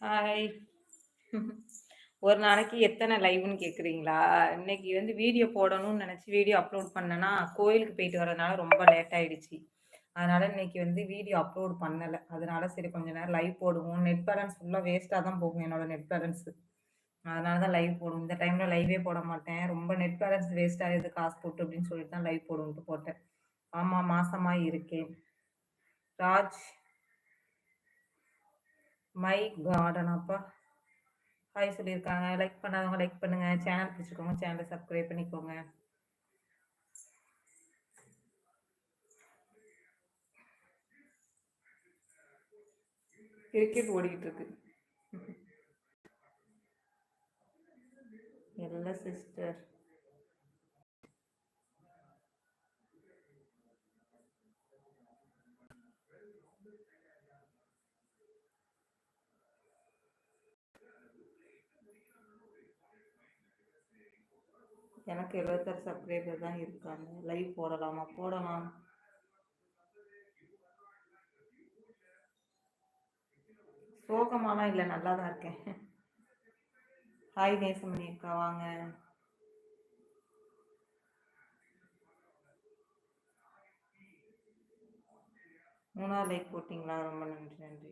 Hi. ஒரு நாளைக்கு எத்தனை லைவ்னு கேட்குறீங்களா? இன்னைக்கு வந்து வீடியோ போடணும்னு நினச்சி வீடியோ அப்லோட் பண்ணேன்னா, கோயிலுக்கு போயிட்டு வரதுனால ரொம்ப லேட் ஆயிடுச்சு. அதனால இன்னைக்கு வந்து வீடியோ அப்லோட் பண்ணலை அதனால சரி கொஞ்ச நேரம் லைவ் போடுவோம். நெட் பேலன்ஸ் ஃபுல்லாக வேஸ்ட்டாக தான் போகும் என்னோட நெட் பேலன்ஸு. அதனால தான் லைவ் போடும் இந்த டைமில் லைவே போட மாட்டேன். ரொம்ப நெட் பேலன்ஸ் வேஸ்ட் ஆகுது காசு போட்டு அப்படின்னு சொல்லிட்டு தான் லைவ் போடுவோன்ட்டு போட்டேன். ஆமாம் மாசமாக இருக்கேன். ராஜ் மை கார்டன் அப்பா ஹாய் சொல்லியிருக்காங்க. லைக் பண்ணாதவங்க லைக் பண்ணுங்க. சேனல் பிடிச்சிக்கோங்க. சேனலை சப்ஸ்கிரைப் பண்ணிக்கோங்க. கிரிக்கெட் ஓடிக்கிட்டு இருக்கு. இல்ல சிஸ்டர். எனக்கு 76 சப்ஸ்கிரைபர் தான் இருக்காங்க. லைவ் போடலாமா? போடலாம். சோகமாலாம் இல்லை நல்லா தான் இருக்கேன். ஹாய் நேசமணி அக்கா வாங்க. மூணாவது லைக் போட்டிங்களா ரொம்ப நன்றி நன்றி.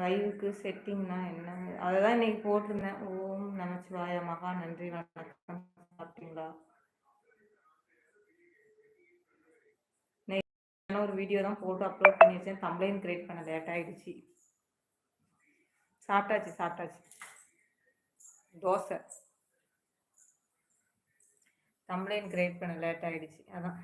லைவுக்கு செட்டிங்னா என்ன? அதை தான் இன்னைக்கு போட்டிருந்தேன். ஓம் நமச்சிவாய மகா நன்றி வணக்கம். சாப்பிட்டீங்களா? ஒரு வீடியோ தான் போட்டு அப்லோட் பண்ணி வச்சேன். கம்ப்ளைண்ட் கிரியேட் பண்ண லேட் ஆயிடுச்சு. சாப்பிட்டாச்சு சாப்பிட்டாச்சு. தோசை. கம்ப்ளைண்ட் கிரியேட் பண்ண லேட் ஆயிடுச்சு. அதான்.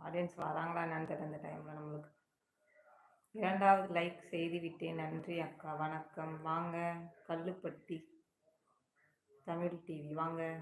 ஆடியன்ஸ் வராங்களா என்னன்னு தெரியல இந்த டைமில் நம்மளுக்கு. இரண்டாவது லைக் செய்து விட்டேன். நன்றி அக்கா. வணக்கம். வாங்க. கல்லுப்பட்டி. தமிழ் டிவி வாங்க.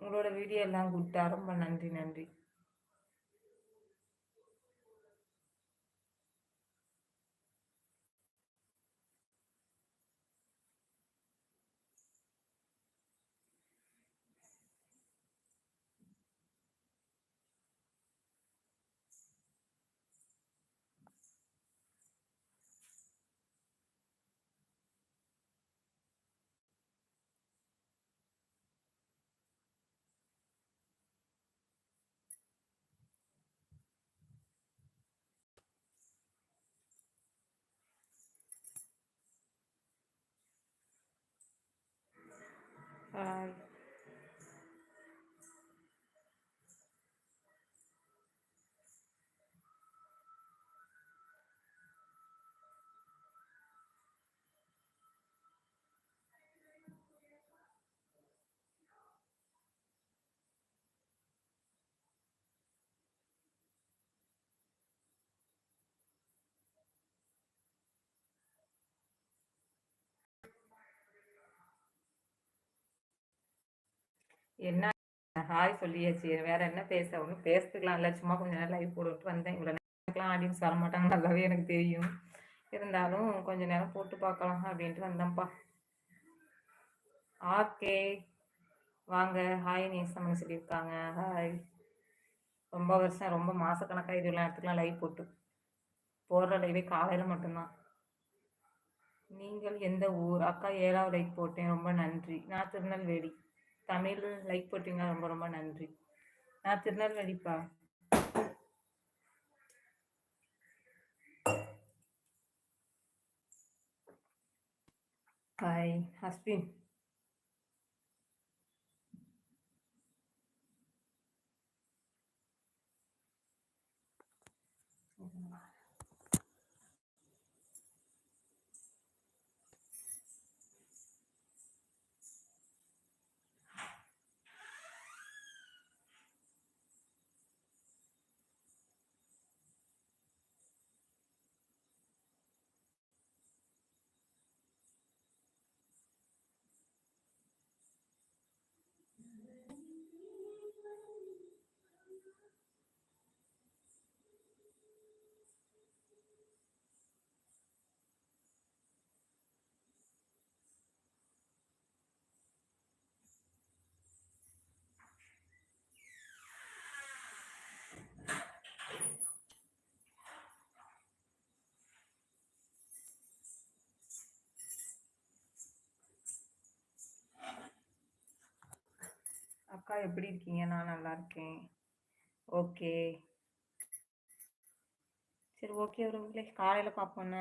உங்களோட வீடியோ எல்லாம் கொடுத்தா ரொம்ப நன்றி நன்றி. ஹாய் என்ன? ஹாய் சொல்லியாச்சு. வேற என்ன பேச? ஒன்றும் பேசிக்கலாம் இல்லை. சும்மா கொஞ்ச நேரம் லைவ் போட்டுட்டு வந்தேன். இவ்வளோ நேரம்லாம் ஆடியன்ஸ் வரமாட்டாங்க நல்லாவே எனக்கு தெரியும். இருந்தாலும் கொஞ்ச நேரம் போட்டு பார்க்கலாம் அப்படின்ட்டு வந்தேன்ப்பா. ஓகே வாங்க. ஹாய் நேசம்னு சொல்லியிருக்காங்க? ஹாய். ரொம்ப வருஷம் ரொம்ப மாதக்கணக்காக இதெல்லாம் இடத்துக்குலாம் லைவ் போட்டு. போடுற லைவே காலையில் மட்டும்தான். நீங்கள் எந்த ஊர்? அக்கா ஏழாவது லைக் போட்டேன். ரொம்ப நன்றி. நான் திருநெல்வேலி. தமிழ் லைக் போட்டீங்க ரொம்ப ரொம்ப நன்றி. நான் திருநெல்வேலிப்பா. ஹாய் ஹஸ்பின் அக்கா எப்படி இருக்கீங்க? நான் நல்லா இருக்கேன். ஓகே. சரி ஓகே அவர்களே காலையில் பார்ப்போண்ணே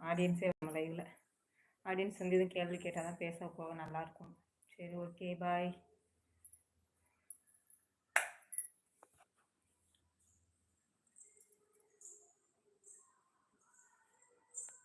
ஆடியன்ஸே நம்ம லைவில் ஆடியன்ஸ் வந்து எதுவும் கேள்வி கேட்டால் தான் பேச போக நல்லாயிருக்கும் சரி ஓகே. பாய்.